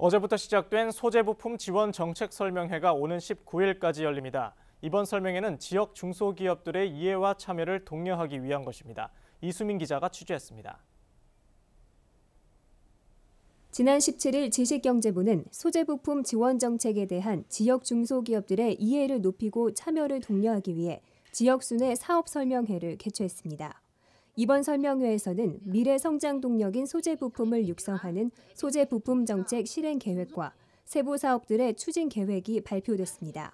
어제부터 시작된 소재부품 지원 정책 설명회가 오는 19일까지 열립니다. 이번 설명회는 지역 중소기업들의 이해와 참여를 독려하기 위한 것입니다. 이수민 기자가 취재했습니다. 지난 17일 지식경제부는 소재부품 지원 정책에 대한 지역 중소기업들의 이해를 높이고 참여를 독려하기 위해 지역 순회 사업 설명회를 개최했습니다. 이번 설명회에서는 미래 성장 동력인 소재 부품을 육성하는 소재 부품 정책 실행 계획과 세부 사업들의 추진 계획이 발표됐습니다.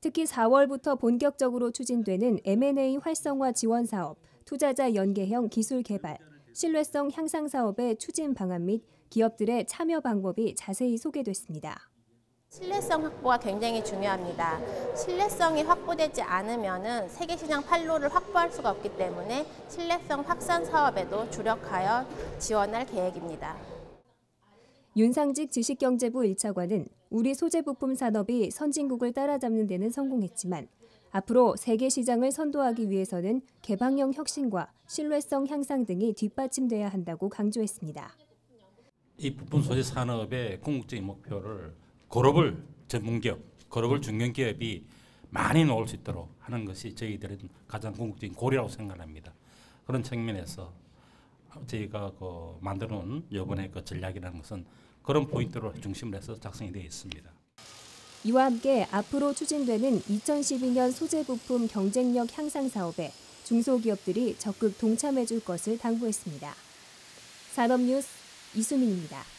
특히 4월부터 본격적으로 추진되는 M&A 활성화 지원 사업, 투자자 연계형 기술 개발, 신뢰성 향상 사업의 추진 방안 및 기업들의 참여 방법이 자세히 소개됐습니다. 신뢰성 확보가 굉장히 중요합니다. 신뢰성이 확보되지 않으면 세계 시장 판로를 확보할 수가 없기 때문에 신뢰성 확산 사업에도 주력하여 지원할 계획입니다. 윤상직 지식경제부 1차관은 우리 소재부품 산업이 선진국을 따라잡는 데는 성공했지만 앞으로 세계 시장을 선도하기 위해서는 개방형 혁신과 신뢰성 향상 등이 뒷받침돼야 한다고 강조했습니다. 이 부품 소재 산업의 궁극적인 목표를 글로벌 전문기업, 글로벌 중견기업이 많이 놓을 수 있도록 하는 것이 저희들은 가장 궁극적인 고리라고 생각합니다. 그런 측면에서 저희가 그 만드는 이번에 그 전략이라는 것은 그런 포인트를 중심으로 해서 작성이 되어 있습니다. 이와 함께 앞으로 추진되는 2012년 소재 부품 경쟁력 향상 사업에 중소기업들이 적극 동참해 줄 것을 당부했습니다. 산업뉴스 이수민입니다.